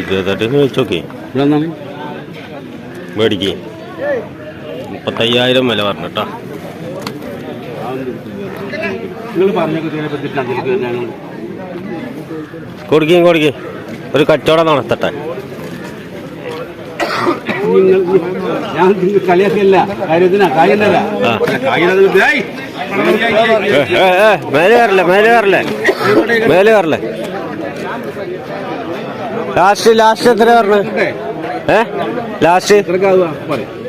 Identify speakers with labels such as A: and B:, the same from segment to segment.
A: ഇരുപത്തെട്ടിന് വെച്ചോക്കെ
B: ഇവിടെ
A: മേടിക്ക്. മുപ്പത്തയ്യായിരം വില പറഞ്ഞു കേട്ടോ. കൊടുക്കുകയും കൊടുക്കുകയും ഒരു കച്ചവടം നടത്തട്ടെ.
B: നിങ്ങൾ ഞാൻ കളിയാക്കിയല്ല. കാര്യത്തിനാ
A: ഏ, മേലെ കയറല്ലേ മേലെ കയറല്ലേ? മേലെ കയറല്ലേ? ലാസ്റ്റ് ലാസ്റ്റ് എത്ര പറഞ്ഞു? ഏ? ലാസ്റ്റ്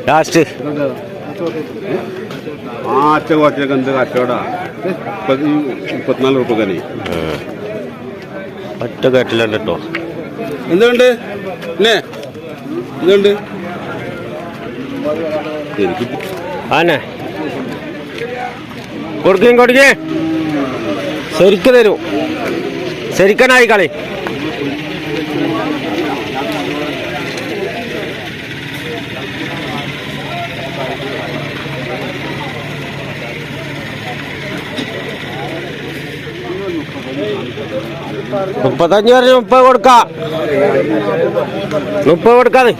A: ലാസ്റ്റ്
B: ആറ്റ കുറച്ചൊക്കെ എന്ത് കച്ചവടാ? മുപ്പത്തിനാല് മുപ്പത്തിനാല് റുപ്യക്കാനെ
A: ഒറ്റ കെട്ടിലുണ്ട് കേട്ടോ
B: എന്തുണ്ട്? അല്ലേ എന്തുണ്ട്?
A: ആനെ കൊടുക്കുകയും കൊടുക്കേ ശരിക്ക് തരൂ. ശരിക്കനായി കളി മുപ്പത്തഞ്ച് പറഞ്ഞ് മുപ്പത് കൊടുക്കാം. മുപ്പത് കൊടുക്കാതെ.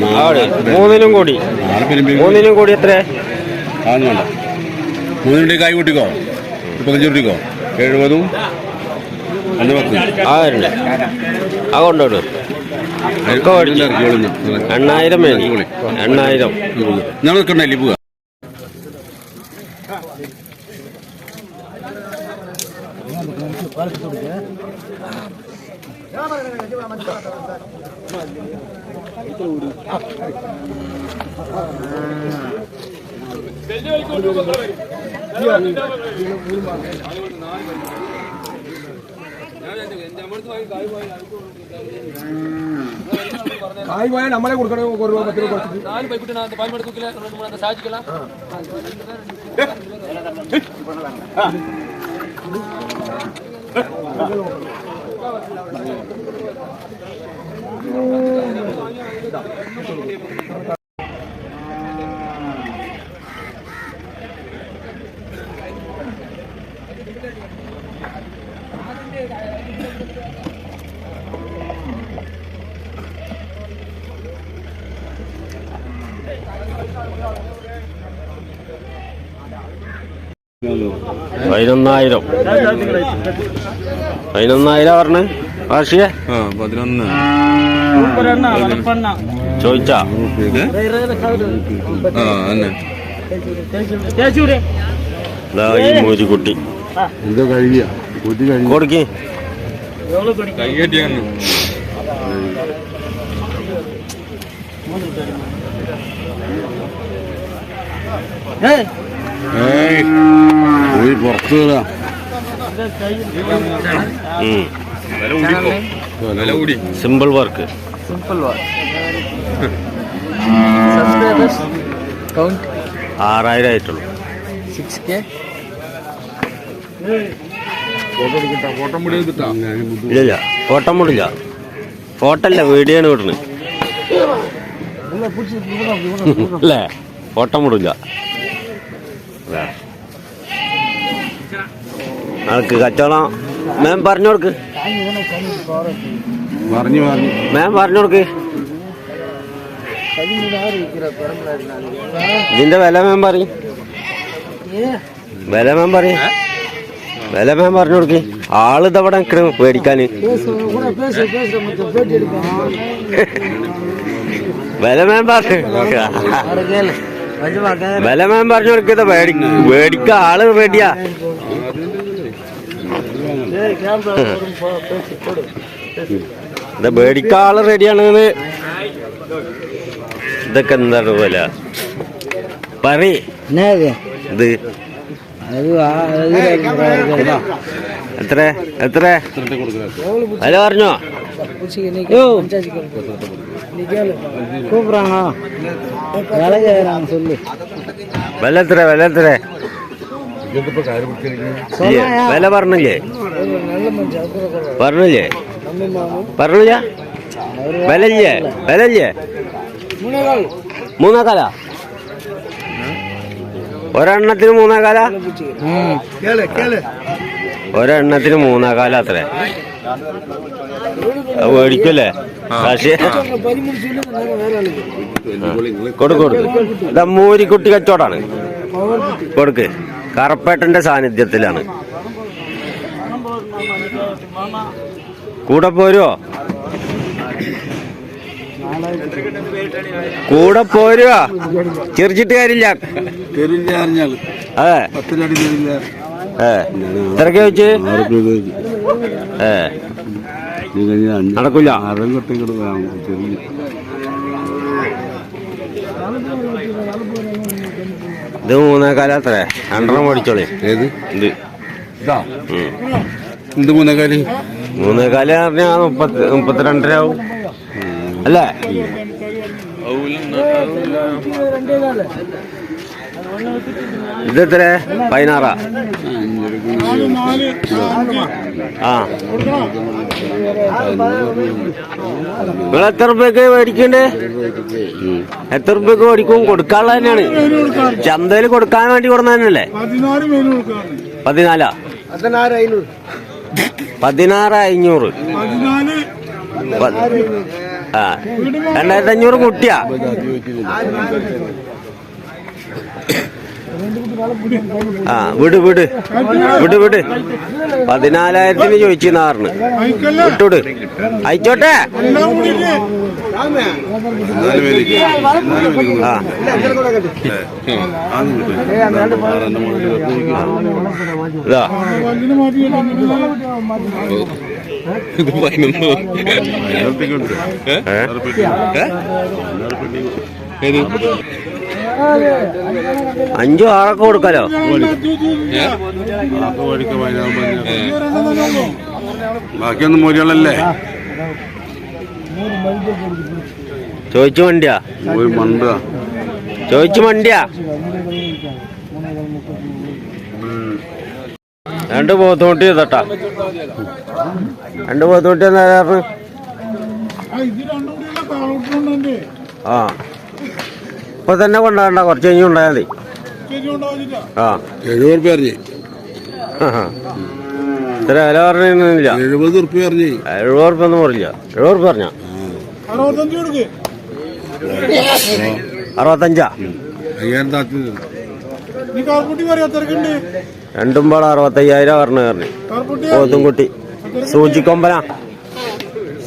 A: മൂന്നിനും കൂടി. മൂന്നിനും കൂടി എത്ര?
B: ആന്ന് വേണ്ട മൂന്നിന്റെ കായ് കൂട്ടിക്കോ? മുപ്പത്തഞ്ച് കൂട്ടിക്കോ? എഴുപതും അന്ന് പത്ത്
A: ആയിരം ആ കൊണ്ടോട് ഒക്കെ മേടിച്ചു. എണ്ണായിരം എണ്ണായിരം.
B: നിങ്ങൾ നിൽക്കണ്ടല്ലേ പോവുക
C: காய்வாய் நம்மளே கொடுக்கணும் ஒரு ரூபா பத்து ரூபா கொடுத்து
D: நாலு பைக் நான் அந்த பயன்படுத்த தூக்கல ரெண்டு மூணு அந்த
A: പതിനൊന്നായിരം. പതിനൊന്നായിരം പറഞ്ഞ്? വാർഷിക?
B: ആ പതിനൊന്ന്.
A: ചോദിച്ചാ? ഈ മൂരിക്കുട്ടി
B: ഇത് കഴിയ
A: കൊടുക്കി.
B: കൈകെട്ടിയാണ് ഏയ്. പോയി പുറത്ത് വരാ. Simple work
A: simple work
D: subscribers count
A: ആറായിരം ആയിട്ടുള്ളൂ.
B: സിക്സ് കെ
A: ഇല്ല ഫോട്ടോ മുടില്ല. ഫോട്ടോ അല്ല വീഡിയോ ആണ് വിടുന്നത് അല്ലേ? ഫോട്ടോ മുടില്ല. ആൾക്ക് കച്ചവടം മാം പറഞ്ഞു കൊടുക്ക്
B: പറഞ്ഞു പറഞ്ഞു.
A: മാം പറഞ്ഞു കൊടുക്ക്. ഇതിന്റെ വില മാം പറയും. വില മാം പറയും. വില മാം പറഞ്ഞു കൊടുക്ക്. ആൾ ഇതവിടെ നിൽക്കണം പേടിക്കാന്. വില മാം പറഞ്ഞു വില മാം പറഞ്ഞു കൊടുക്കുക പേടി പേടിക്ക ആൾ റെഡിയാ ഇത് മേടിക്കാൾ റെഡിയാണെന്ന് ഇതൊക്കെ എന്താണ് പോലെ? പറി. ഇത്. എത്ര? എത്ര? അല്ല പറഞ്ഞോ. വില എത്ര വില എത്ര വില പറഞ്ഞില്ലേ? പറഞ്ഞില്ലേ? പറഞ്ഞില്ല?
D: വിലല്ലേ വിലല്ലേ
A: മൂന്നേക്കാല ഒരെണ്ണത്തിന്
D: മൂന്നേക്കാല
A: ഒരെണ്ണത്തിന് മൂന്നേക്കാല അത്രേ. മേടിക്കല്ലേ? പക്ഷേ കൊടുക്കൊടുക്ക് ഇതാ മോരിക്കുട്ടി കച്ചവടാണ്. കൊടുക്ക്. കറപ്പേട്ടന്റെ സാന്നിധ്യത്തിലാണ്. കൂടെ പോരുവോ? കൂടെ പോരുവോ? ചിരിച്ചിട്ട് കാര്യമില്ല. അതെ. വെച്ച്. ഏ
B: നീ
A: ഇത് മൂന്നേകാല അത്രേ രണ്ടെണ്ണം മേടിച്ചോളി.
B: ഏത്?
A: ഇത്.
B: ഇതാ. എന്ത് മൂന്നേക്കാലി?
A: മൂന്നേകാൽ പറഞ്ഞാൽ മുപ്പത്തി മുപ്പത്തിരണ്ടര ആവും. അല്ലേ? ഇത് എത്ര പതിനാറാ? ആ. എത്ര റുപ്യക്ക് മേടിക്കണ്ടേ? എത്ര റുപ്യക്ക് മേടിക്കും? കൊടുക്കാനുള്ള തന്നെയാണ്. ചന്തയിൽ കൊടുക്കാൻ വേണ്ടി കൊടുന്ന
C: പതിനാല്?
D: പതിനാറ് അഞ്ഞൂറ്.
A: ആ. രണ്ടായിരത്തി അഞ്ഞൂറ് കുട്ടിയാ. ആ വിട് വിട്. വിട് വിട്. പതിനാലായിരത്തിന് ചോദിച്ചു
C: നാറിന്
A: വിട്ടുവിട് അയച്ചോട്ടെ.
B: ഏത്
A: ആ. ഇതാ? അഞ്ചും ആറൊക്കെ കൊടുക്കാലോ?
B: ബാക്കിയൊന്നും മൂല്യങ്ങളല്ലേ
A: ചോദിച്ചു വണ്ടിയാ ചോദിച്ചു വണ്ടിയാ രണ്ട് പോത്തോട്ടി തട്ടാ രണ്ട്
C: പോത്തോട്ടി എന്നാ
A: ആ. ഇപ്പൊ തന്നെ കൊണ്ടുവരണ്ട. കുറച്ച് കഴിഞ്ഞ് ഉണ്ടായാൽ മതി. ആ.
B: എഴുപത് റുപ്യ അറിഞ്ഞേ
A: ഇത്ര വില പറഞ്ഞില്ല
B: എഴുപത് റുപ്യ അറിഞ്ഞേ
A: എഴുപത് റുപ്യ ഒന്നും പറഞ്ഞില്ല. എഴുപത് റുപ്യ പറഞ്ഞ?
C: അറുപത്തഞ്ച്?
B: അയ്യായിരം താത്തി
A: രണ്ടും പാടെ അറുപത്തയ്യായിരം പറഞ്ഞു പറഞ്ഞു പോത്തുംകുട്ടി. സൂചിക്കൊമ്പനാ.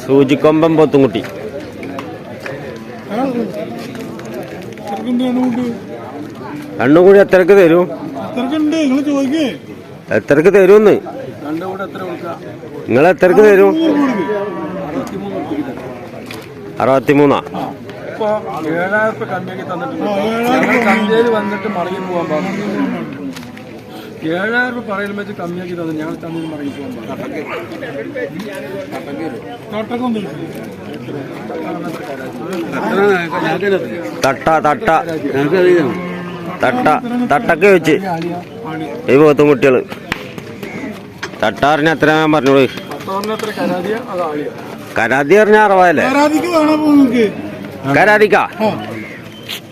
A: സൂചിക്കൊമ്പൻ പോത്തുംകുട്ടി. രണ്ടും കൂടി എത്രക്ക് തരും? എത്രക്ക് തരുമെന്ന് നിങ്ങൾ എത്രക്ക് തരും? അറുപത്തിമൂന്നാ.
E: ചന്തയിൽ വന്നിട്ട് മടങ്ങി പോകാൻ പാടില്ല ഏഴായിരം രൂപ പറയലും വെച്ച് കമ്മിയാക്കി തന്നെ. ഞങ്ങൾ ചന്തയിൽ മടങ്ങി പോകാൻ പാടില്ല
A: തട്ട തട്ട. തട്ട തട്ടൊക്കെ വെച്ച്. ഈ പോത്തും കുട്ടികൾ. തട്ട പറഞ്ഞ എത്ര ഞാൻ പറഞ്ഞോളൂ. കരാതി പറഞ്ഞ അറുപതല്ലേ? കരാതിക്കാ?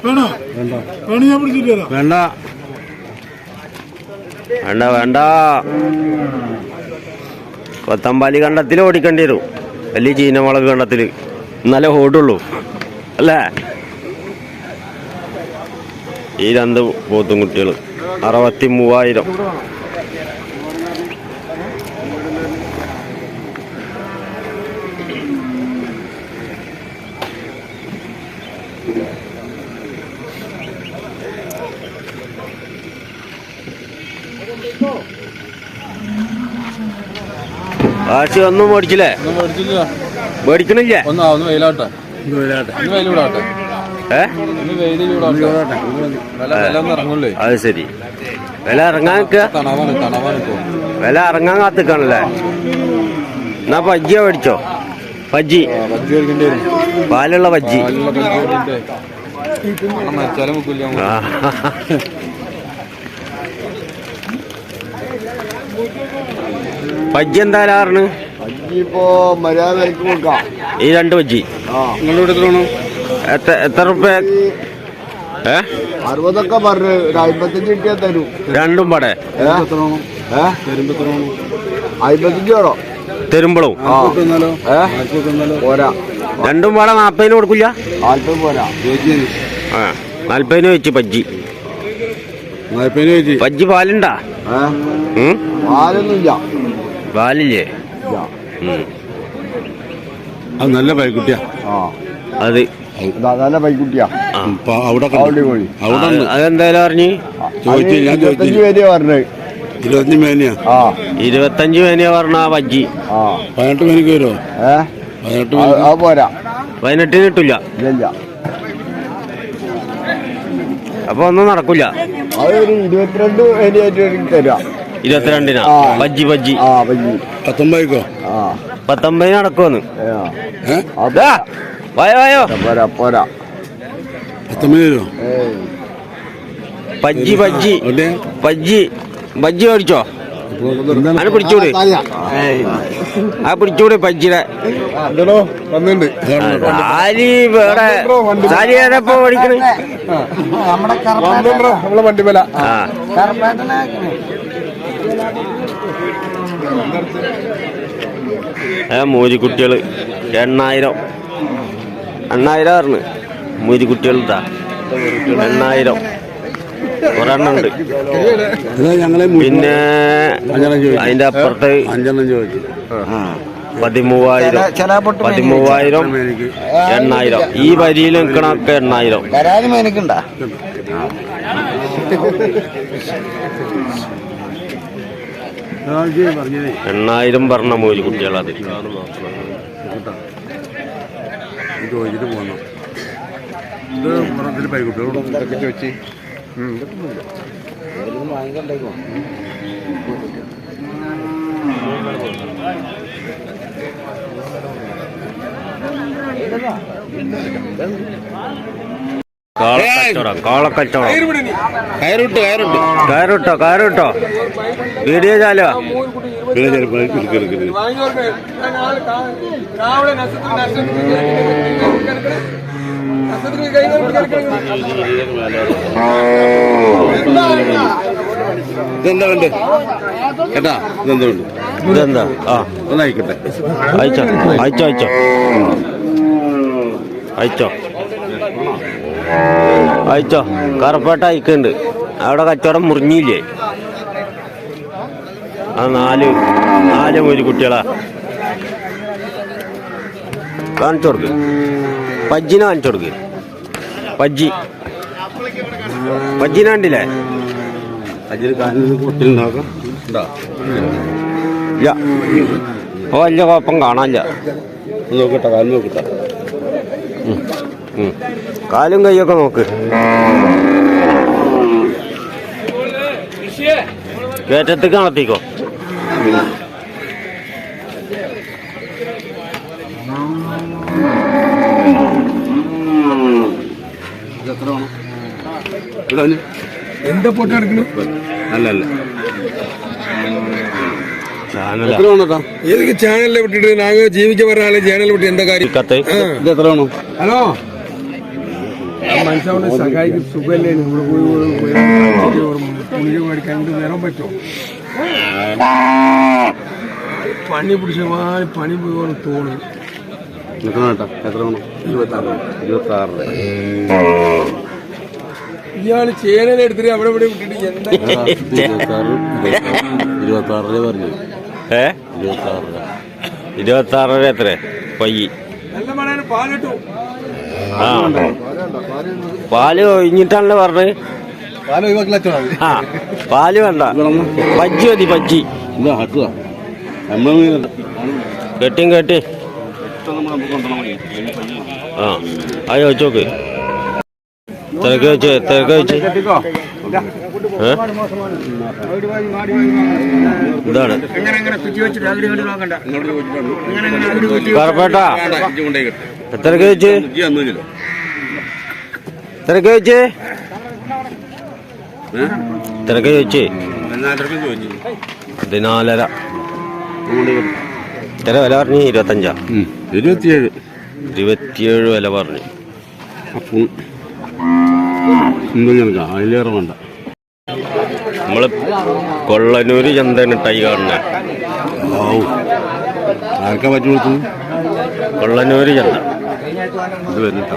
B: വേണ്ട.
A: വേണ്ട വേണ്ട. കൊത്തമ്പാലി കണ്ടത്തിൽ ഓടിക്കേണ്ടി വരും. വലിയ ചീനമുളക് കണ്ടത്തിൽ എന്നാലേ ഓടുള്ളൂ. അല്ലേ? ഈ രണ്ട് പോത്തും കുട്ടികൾ അറുപത്തി മൂവായിരം ആശി ഒന്നും മേടിച്ചില്ലേ. മേടിക്കണില്ലേ?
E: ഒന്ന് വെയിലാട്ടെ
A: അത് ശരി. വില ഇറങ്ങാൻ വില ഇറങ്ങാൻ കാത്തിക്കാണല്ലേ? എന്നാ പജ്ജിയ മേടിച്ചോ പജ്ജി പാലുള്ള പജ്ജി. പജ്ജി എന്താ ലാറിന്
D: ഇപ്പോ മര്യാദ വിലക്ക് കൊടുക്കാം.
A: ഈ രണ്ട് ബജ്ജി.
B: നിങ്ങളുടെ എത്ര വേണം?
A: എത്ര എത്ര റുപ്യ? ഏ?
D: അറുപതൊക്കെ പറഞ്ഞു ഒരു അമ്പത്തഞ്ച് കിട്ടിയാൽ തരൂ.
A: രണ്ടും പടേ.
D: അമ്പത്തഞ്ച് വേണോ? ഏ? പോരാ.
A: രണ്ടും പാടെ നാൽപ്പതിന് കൊടുക്കില്ല?
D: നാല്പത് പോരാ.
A: ആ. നാല്പതിന് വെച്ച് പജ്ജി
B: നാൽപ്പതിന്
A: പജ്ജി പാലുണ്ടാ?
D: പാലൊന്നുമില്ല.
A: പാലില്ലേ.
B: അത് നല്ല പൈക്കുട്ടിയാ.
D: ആ.
A: അത്.
D: നല്ല പൈക്കുട്ടിയാ.
B: അവിടെ
D: അവിടെ
B: അവിടെ
A: അത് അതെന്തായാലും പറഞ്ഞ്
B: ചോദിച്ചു, ഞാൻ
D: ഇരുപത്തഞ്ച്
B: ചോദിച്ചു.
D: പേര് പറഞ്ഞത്
B: ഇരുപത്തഞ്ച് മേനിയാ
D: ആ.
A: ഇരുപത്തഞ്ച് മേനിയ പറഞ്ഞ പജ്ജി
D: ആ.
B: പതിനെട്ട് മേനിക്ക് വരുമോ
D: ഏ?
B: പതിനെട്ട്
D: അത് പോരാ.
A: പതിനെട്ടിന് കിട്ടില്ല
D: ഇല്ല
A: അപ്പൊ ഒന്നും നടക്കില്ല
D: അതൊരു ഇരുപത്തിരണ്ട് തരാം.
A: ഇരുപത്തിരണ്ടിനാ? വജ്ജി വജ്ജി.
D: ആ വജ്ജി.
B: പത്തൊമ്പതിക്കോ?
D: ആ
A: പത്തൊമ്പതിന് നടക്കുമെന്ന് വായോ വായോ.
D: പോരാ പോരാ.
B: പത്തൊമ്പത് വരുമോ
D: ഏയ്.
A: പജ്ജി പജ്ജി. പജ്ജി ബജ്ജി മേടിച്ചോ? അത് പിടിച്ചൂടെ? ആ പിടിച്ചൂടെ പജ്ജിയുടെ? സാരി വേറെ സാരി ഏതാപ്പോ മേടിക്കണേ? ആ. ഏ മൂരിക്കുട്ടികൾ എണ്ണായിരം. എണ്ണായിരം പറഞ്ഞു മൂരിക്കുട്ടികൾ ഇതാ. എണ്ണായിരം. ഒരെണ്ണുണ്ട്.
B: ഇതാ ഞങ്ങളെ മു-
A: പിന്നെ അതിന്റെ അപ്പുറത്ത് പതിമൂവായിരം. പതിമൂവായിരം എണ്ണായിരം. ഈ വരിയിൽ നിൽക്കണൊക്കെ എണ്ണായിരം.
B: പറഞ്ഞേ.
A: എണ്ണായിരം പറഞ്ഞ മൂരിക്കുട്ടികളത്
B: ചോദിച്ചിട്ട് പോന്നു. ഇത് ഇതൊക്കെ ചോദിച്ചു.
A: കാളക്കച്ചവടം കാളക്കച്ചവടം.
B: കയറിട്ട് കയറിട്ട്
A: കയറിട്ടോ കയറിട്ടോ. വീഡിയോ ചാലോ?
B: പിന്നെ ചിലപ്പോൾ എടുക്കരുത് ഇതെന്താ വേണ്ട കേട്ടാ ഇതെന്താ വേണ്ട
A: ഇതെന്താ? ആ.
B: ഒന്നായിക്കോട്ടെ.
A: അയച്ചോ അയച്ചോ അയച്ചോ. അയച്ചോ. അയച്ചോ കറുപ്പേട്ട അയക്കുന്നുണ്ട്. അവിടെ കച്ചവടം മുറിഞ്ഞില്ലേ? ആ നാല് നാല് ഒരു കുട്ടികളാ. കാണിച്ചു കൊടുക്ക്. പജ്ജിനെ കാണിച്ചു കൊടുക്ക്. പജ്ജി. പജ്ജിനെ കണ്ടില്ലേ? ഇല്ല. ഓ വലിയ കുഴപ്പം കാണാനില്ല.
B: നോക്കട്ടെ കാലിന് നോക്കട്ടെ.
A: കാലും കൈയൊക്കെ നോക്ക്. കയറ്റത്തേക്ക് നടത്തിക്കോ.
E: എന്താ പൊട്ട എടുക്കണു?
B: അല്ല അല്ല
A: ചാനല.
B: എത്ര വേണം കേട്ടോ
E: ഏതൊക്കെ ചാനലിലെ വിട്ടിട്ട് നാങ്ക ജീവിക്കാൻ പറഞ്ഞ ആളെ ചാനലിൽ വിട്ട് എന്താ കാര്യം? ഹലോ? മനസ്സിലാവുന്ന സഹായിക്കും സുഖമല്ലേ ഇവിടെ പോയി പോയി ഗുളിക മേടിക്കാൻ വരാൻ പറ്റുമോ പണി പിടിച്ച മാറി പണി പോയി തോന്നി
B: എത്ര വേണം ഇരുപത്താറ്
E: ഇയാൾ ചേനൽ എടുത്തിട്ട് അവിടെ ഇവിടെ വിട്ടിട്ട് എന്താ
B: പറഞ്ഞു
A: ഏ
B: ഇരുപത്തി ആറര
A: ഇരുപത്തി ആറര എത്ര പയ്യി
E: നല്ല മണാണ് പാലിട്ടു
A: ആ പാൽ ഒഴിഞ്ഞിട്ടാണല്ലോ പറഞ്ഞത്
B: പാല
A: ആ പാൽ വേണ്ട. പജ്ജി മതി പജ്ജി കെട്ടിയും കെട്ടി ആ അത് ചോദിച്ചോക്ക് തിരക്ക് വെച്ച് തിരക്ക് വെച്ച്? ഇതാണ്. കറപ്പേട്ട. എത്രക്ക് വെച്ച്. എത്രക്ക് വെച്ച് എത്രക്ക് വെച്ച് പതിനാലര. എത്ര വില പറഞ്ഞു ഇരുപത്തഞ്ചാ.
B: ഇരുപത്തിയേഴ്.
A: ഇരുപത്തിയേഴ് വില പറഞ്ഞു.
B: അപ്പം അതിലേറെ വേണ്ട.
A: നമ്മൾ കൊള്ളനൂര് ചന്തയാണ് ടൈ കാണുന്നത്
B: ഔ ആർക്കാ പറ്റി കൊടുത്തത്?
A: കൊള്ളനൂര് ചന്ത.
B: ഇത് വരുന്നിട്ടാ.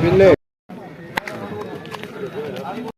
D: പിന്നെ